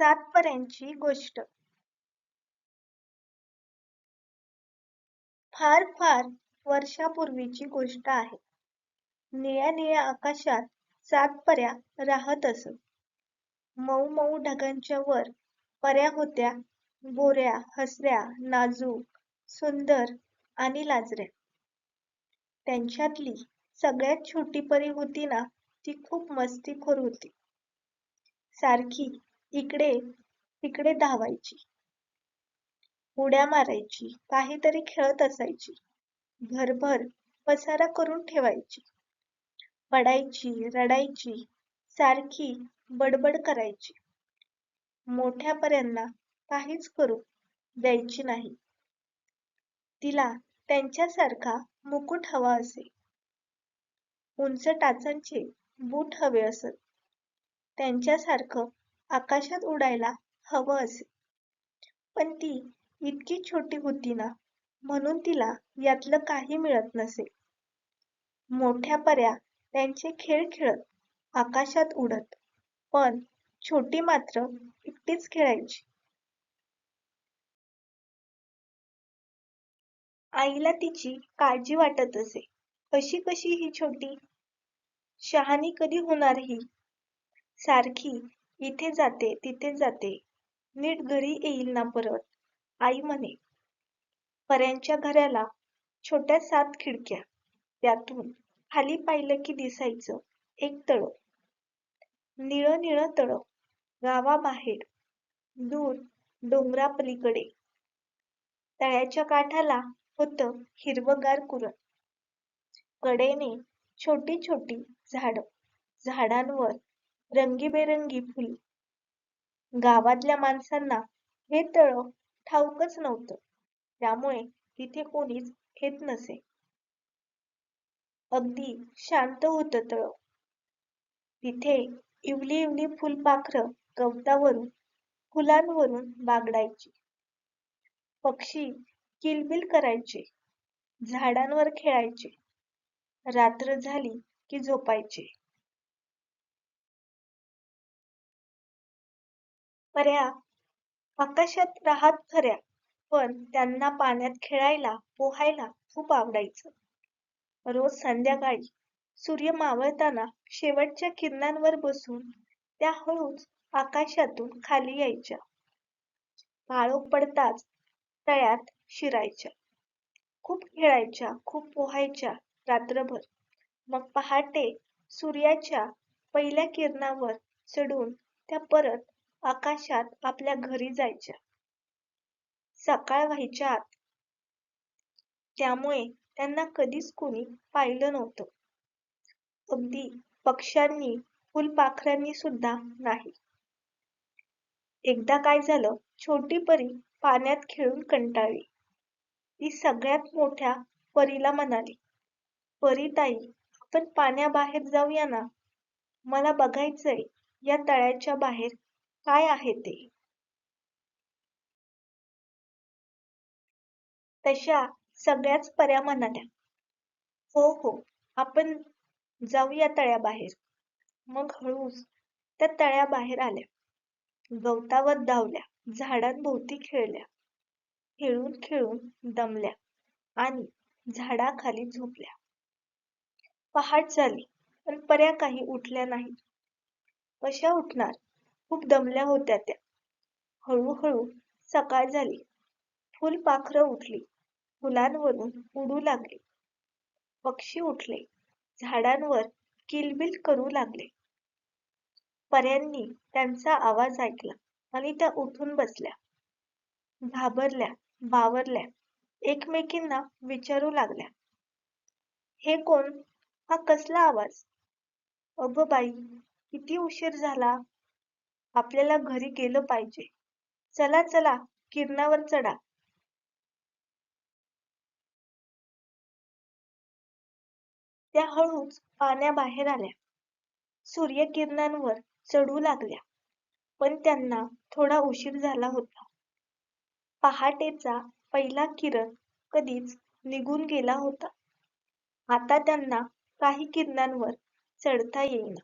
सातपर्यांची गोष्ट. फार फार वर्षापूर्वीची गोष्ट आहे. निळ्या निळ्या आकाशात सात पऱ्या राहत असत. मऊ मऊ ढगांच्या वर पऱ्या होत्या गोऱ्या हसऱ्या नाजूक सुंदर आणि लाजऱ्या. त्यांच्यातली सगळ्यात छोटी परी होती ना ती खूप मस्तीखोर होती. सारखी इकडे तिकडे धावायची. उड्या मारायची काहीतरी खेळत असायची. भरभर पसारा करून ठेवायची. पडायची रडायची सारखी बडबड करायची. मोठ्यापऱ्यांना काहीच करू द्यायची नाही. तिला त्यांच्यासारखा मुकुट हवा असे. उंच टाचांचे बूट हवे असत. त्यांच्यासारखं आकाशात उडायला हवं असे. पण ती इतकी छोटी होती ना म्हणून तिला यातलं काही मिळत नसे. मोठ्या पर्या त्यांचे खेळ खेळत आकाशात उडत पण छोटी मात्र एकटीच खेळायची. आईला तिची काळजी वाटत असे. कशी कशी ही छोटी शहाणी कधी होणार ही? सारखी इथे जाते तिथे जाते. नीट घरी येईल ना परत? आई म्हणे पर्यांच्या घराला छोट्या सात खिडक्या. त्यातून खाली पाहिलं की दिसायचं एक तळ. निळ निळ तळ. गावाबाहेर. दूर डोंगरापलीकडे. तळ्याच्या काठाला होत हिरवगार कुरण कडेने छोटी छोटी झाड. झाडांवर रंगीबेरंगी फुल. गावातल्या माणसांना हे तळ ठाऊकच नव्हतं. त्यामुळे तिथे कोणीच येत नसे. अगदी शांत होत तळ. तिथे इवली इवली फुलपाखरं गवतावरून फुलांवरून बागडायची. पक्षी किलबिल करायचे. झाडांवर खेळायचे. रात्र झाली की झोपायचे. पर्या आकाशात राहत खऱ्या पण त्यांना पाण्यात खेळायला पोहायला खूप आवडायचं. रोज संध्याकाळी सूर्य मावळताना शेवटच्या किरणांवर बसून त्या हळूच आकाशातून खाली यायच्या. काळोख पडताच तळ्यात शिरायच्या. खूप खेळायच्या खूप पोहायच्या रात्रभर. मग पहाटे सूर्याच्या पहिल्या किरणावर चढून त्या परत आकाशात आपल्या घरी जायच्या. सकाळ व्हायच्या आत. त्यामुळे त्यांना कधीच कोणी पाहिलं नव्हतं. अगदी पक्ष्यांनी फुलपाखरांनी सुद्धा नाही. एकदा काय झालं छोटी परी पाण्यात खेळून कंटाळली. ती सगळ्यात मोठ्या परीला म्हणाली परीताई आपण पाण्याबाहेर जाऊया ना? मला बघायचंय या तळ्याच्या बाहेर काय आहे ते? तशा सगळ्याच पर्या म्हणाल्या हो हो आपण जाऊया तळ्याबाहेर. मग हळूच त्या तळ्याबाहेर आल्या. गवतावर धावल्या झाडांभोवती खेळल्या. खेळून खेळून दमल्या आणि झाडाखाली झोपल्या. पहाट झाली पण पर्या काही उठल्या नाही कशा उठणार? खूप दमल्या होत्या त्या. हळूहळू सकाळ झाली. फुलपाखरं उठली. फुलांवरून उडू लागली. पक्षी उठले. झाडांवर किलबिल करू लागले. पर्यांनी त्यांचा आवाज ऐकला आणि त्या उठून बसल्या. घाबरल्या बावरल्या एकमेकींना विचारू लागल्या. हे कोण? हा कसला आवाज? अगं बाई किती उशीर झाला. आपल्याला घरी गेलं पाहिजे. चला चला किरणावर चढा. त्या हळूच पाण्याबाहेर आल्या. सूर्यकिरणांवर चढू लागल्या पण त्यांना थोडा उशीर झाला होता. पहाटेचा पहिला किरण कधीच निघून गेला होता. आता त्यांना काही किरणांवर चढता येईना.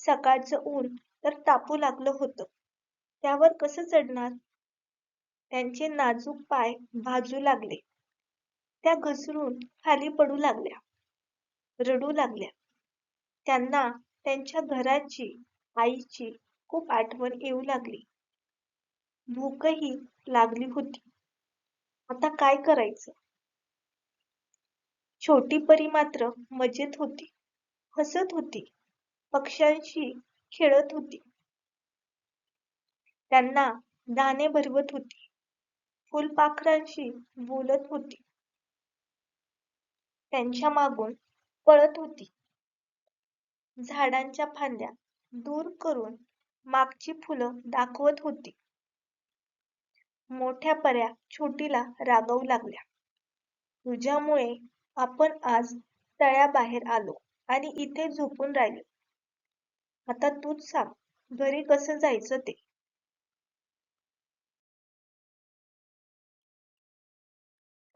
सकाळचं ऊन तर तापू लागलं होतं. त्यावर कसं चढणार? त्यांचे नाजूक पाय भाजू लागले. त्या घसरून खाली पडू लागल्या. रडू लागल्या. त्यांना त्यांच्या घराची आईची खूप आठवण येऊ लागली. भूकही लागली होती. आता काय करायचं? छोटी परी मात्र मजेत होती. हसत होती. पक्ष्यांशी खेळत होती. त्यांना दाणे भरवत होती. फुलपाखरांशी बोलत होती. त्यांच्या मागून पळत होती. झाडांच्या फांद्या दूर करून मागची फुलं दाखवत होती. मोठ्या पऱ्या छोटीला रागवू लागल्या. तुझ्यामुळे आपण आज तळ्याबाहेर आलो आणि इथे झोपून राहिलो. आता तूच सांग घरी कसं जायचं ते?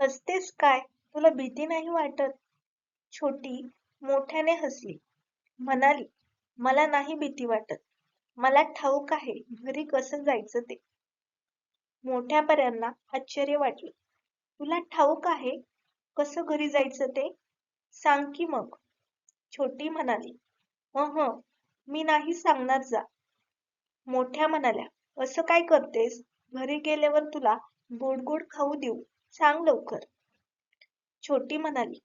हसतेस काय? तुला भीती नाही वाटत? छोटी मोठ्याने हसली. म्हणाली मला नाही भीती वाटत. मला ठाऊक आहे घरी कसं जायचं ते? मोठ्या पर्यांना आश्चर्य वाटले. तुला ठाऊक आहे? कसं घरी जायचं ते? सांग की मग. छोटी म्हणाली अह मी नाही सांगणार जा. मोठ्या म्हणाल्या असं काय करतेस? घरी गेल्यावर तुला गोड गोड खाऊ देऊ. सांग लवकर. छोटी म्हणाली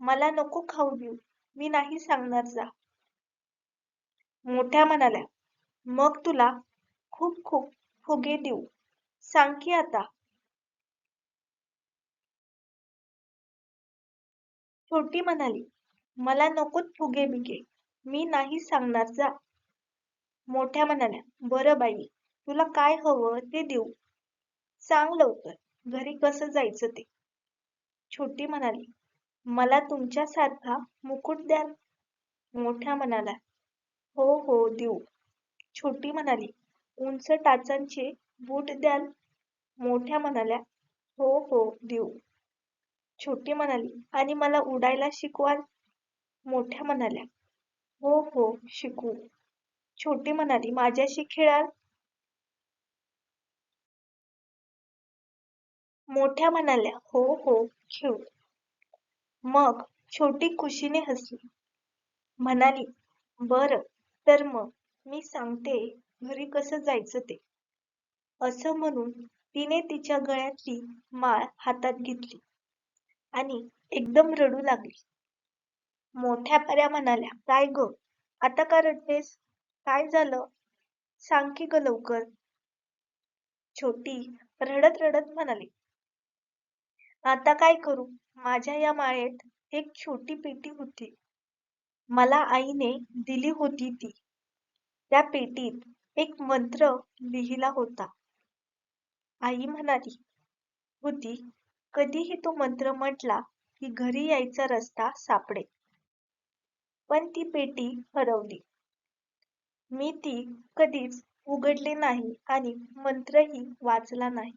मला नको खाऊ देऊ. मी नाही सांगणार जा. मोठ्या म्हणाल्या मग तुला खूप खूप फुगे देऊ. सांग की आता. छोटी म्हणाली मला नकोच फुगे बिगे. मी नाही सांगणार जा. मोठ्या म्हणाल्या बरं बाई तुला काय हवं ते देऊ. सांग लवकर घरी कसं जायचं ते. छोटी म्हणाली मला तुमच्यासारखा मुकुट द्याल मोठ्या म्हणाला हो हो देऊ. छोटी म्हणाली उंच टाचांचे बूट द्याल. मोठ्या म्हणाल्या हो हो देऊ. छोटी म्हणाली आणि मला उडायला शिकवाल. मोठ्या म्हणाल्या हो हो शिकू. छोटी म्हणाली माझ्याशी खेळाल? मोठ्या म्हणाल्या हो हो खेळू. मग छोटी खुशीने हसली म्हणाली बर तर मग मी सांगते घरी कसं जायचं ते. असं म्हणून तिने तिच्या गळ्यातली माळ हातात घेतली. आणि एकदम रडू लागली. मोठ्या पऱ्या म्हणाल्या काय ग? आता का रडतेस? काय झालं? सांग की ग लवकर. छोटी रडत रडत म्हणाली आता काय करू? माझ्या या माळेत एक छोटी पेटी होती. मला आईने दिली होती ती. त्या पेटीत एक मंत्र लिहिला होता. आई म्हणाली होती कधीही तो मंत्र म्हटला की घरी यायचा रस्ता सापडेल. पण ती पेटी हरवली. मी ती कधीच उघडली नाही आणि मंत्रही वाचला नाही.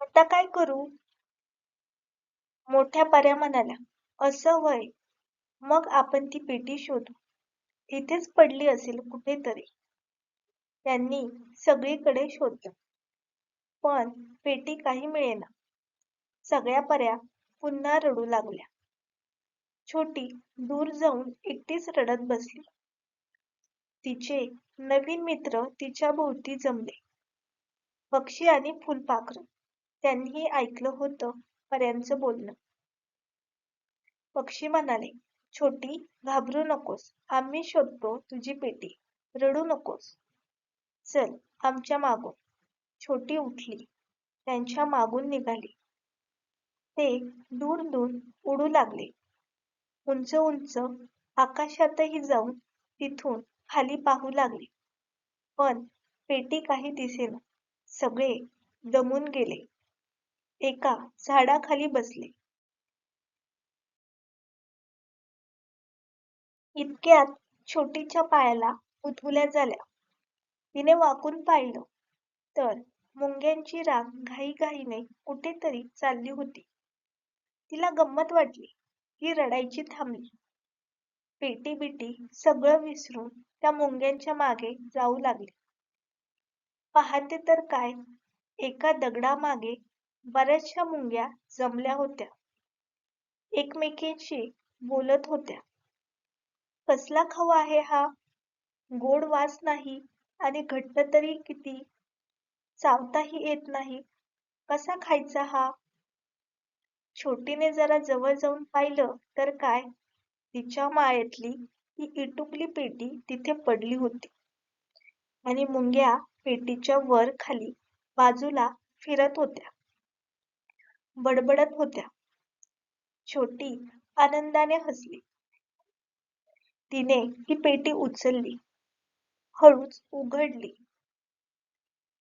आता काय करू? मोठ्या पऱ्या म्हणाल्या असं वय मग आपण ती पेटी शोधू. इथेच पडली असेल कुठेतरी. त्यांनी सगळीकडे शोधलं. पण पेटी काही मिळेना. सगळ्या पर्या पुन्हा रडू लागल्या. छोटी दूर जाऊन एकटीच रडत बसली. तिचे नवीन मित्र तिच्या भोवती जमले. पक्षी आणि फुलपाखर त्यांनीही ऐकलं होतं पर्यांचं बोलणं. पक्षी म्हणाले छोटी घाबरू नकोस. आम्ही शोधतो तुझी पेटी. रडू नकोस. चल आमच्या मागून. छोटी उठली. त्यांच्या मागून निघाली. ते दूर दूर उडू लागले. उंच उंच आकाशातही जाऊन तिथून खाली पाहू लागले. पण पेटी काही दिसेना. सगळे दमून गेले. एका झाडाखाली बसले. इतक्यात छोटीच्या पायाला उठवल्या झाल्या. तिने वाकून पाहिलं तर मुंग्यांची राग घाईघाईने कुठेतरी चालली होती. तिला गंमत वाटली ती रडायची थांबली. पेटी बिटी सगळं विसरून त्या मुंग्यांच्या मागे जाऊ लागले. पाहते तर काय एका दगडामागे बऱ्याचशा मुंग्या जमल्या होत्या. एकमेकींशी बोलत होत्या. कसला खाऊ आहे हा? गोड वास नाही आणि घट्ट तरी किती? चावताही येत नाही. कसा खायचा हा? छोटीने जरा जवळ जाऊन पाहिलं तर काय? तिच्या मायेतली ती इटुकली पेटी तिथे पडली होती. आणि मुंग्या पेटीच्या वर खाली बाजूला फिरत होत्या. बडबडत होत्या. छोटी आनंदाने हसली. तिने ही पेटी उचलली. हळूच उघडली.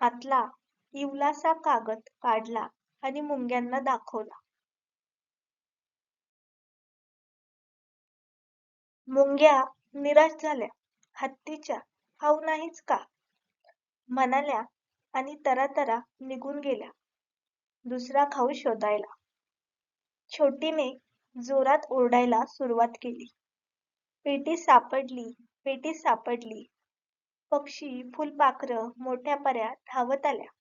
आतला इवलासा कागद काढला आणि मुंग्यांना दाखवला. मुंग्या निराश झाल्या. हत्तीच्या खाऊ नाहीच का? म्हणाल्या आणि तरातरा निघून गेल्या. दुसरा खाऊ शोधायला. छोटीने जोरात ओरडायला सुरुवात केली. पेटी सापडली पेटी सापडली. पक्षी फुलपाखरं मोठ्या पऱ्या धावत आल्या.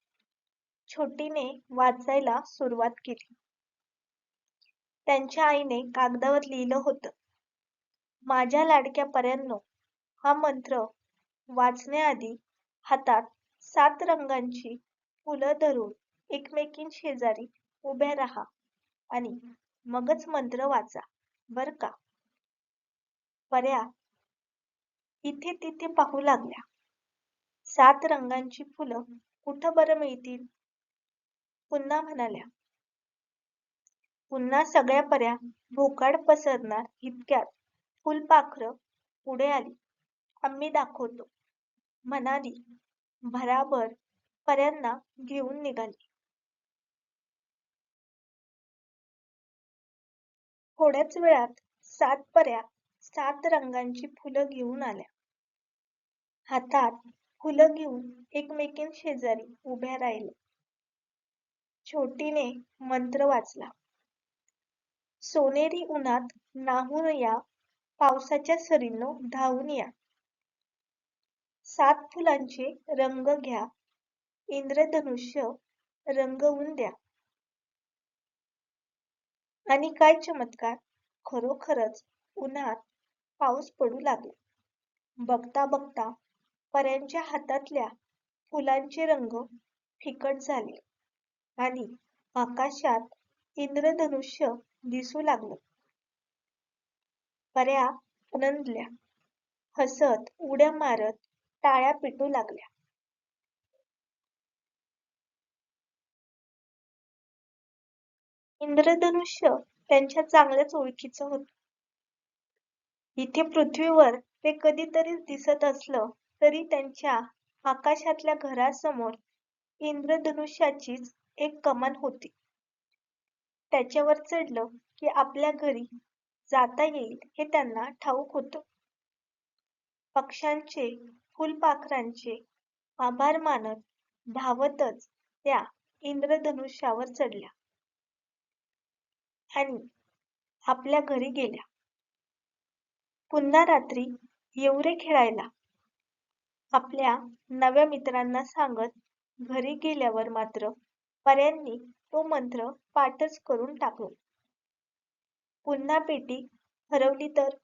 छोटीने वाचायला सुरुवात केली. त्यांच्या आईने कागदावर लिहिलं होतं. माझ्या लाडक्या पऱ्यांनो हा मंत्र वाचण्याआधी हातात सात रंगांची फुलं धरून एकमेकीं शेजारी उभ्या राहा आणि मगच मंत्र वाचा बर का? पर्या इथे तिथे पाहू लागल्या. सात रंगांची फुलं कुठं बरं मिळतील? पुन्हा म्हणाल्या पुन्हा सगळ्या पर्या भोकाड पसरणार इतक्यात. फुलपाखरं पुढे आली. आम्ही दाखवतो. म्हणाली भराभर पर्यांना घेऊन निघाली. थोड्याच वेळात सात पऱ्या सात रंगांची फुलं घेऊन आल्या. हातात फुलं घेऊन एकमेकीं शेजारी उभ्या राहिल्या. छोटीने मंत्र वाचला. सोनेरी उन्हात नाहूर या पावसाच्या सरींनो धावून या. सात फुलांचे रंग घ्या. इंद्रधनुष्य रंगवून द्या. आणि काय चमत्कार? खरोखरच उन्हात पाऊस पडू लागला. बघता बघता पर्यांच्या हातातल्या फुलांचे रंग फिकट झाले. आणि आकाशात इंद्रधनुष्य दिसू लागलं. पर्या आनंदल्या हसत उड्या मारत टाळ्या पिटू लागल्या. इंद्रधनुष्य त्यांच्या चांगल्याच ओळखीचं होत. इथे पृथ्वीवर ते कधीतरीच दिसत असलं तरी त्यांच्या आकाशातल्या घरासमोर इंद्रधनुष्याचीच एक कमान होती. त्याच्यावर चढलं की आपल्या घरी जाता येईल हे त्यांना ठाऊक होतं. पक्ष्यांचे फुलपाखरांचे आभार मानत धावतच त्या इंद्रधनुष्यावर चढल्या. आणि आपल्या घरी गेल्या. पुन्हा रात्री येवरे खेळायला आपल्या नव्या मित्रांना सांगत घरी गेल्यावर मात्र पर्यांनी तो मंत्र पाठच करून टाकला. पुन्हा पेटी हरवली तर?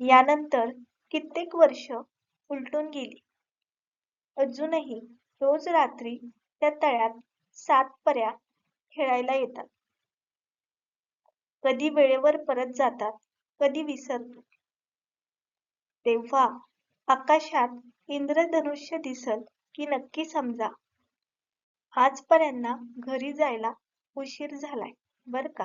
यानंतर कित्येक वर्ष उलटून गेली. अजूनही रोज रात्री त्या तळ्यात सात पर्या खेळायला येतात. कधी वेळेवर परत जातात कधी विसरतो तेव्हा आकाशात इंद्रधनुष्य दिसल की नक्की समजा. आजपर्यंत घरी जायला उशीर झालाय बर का?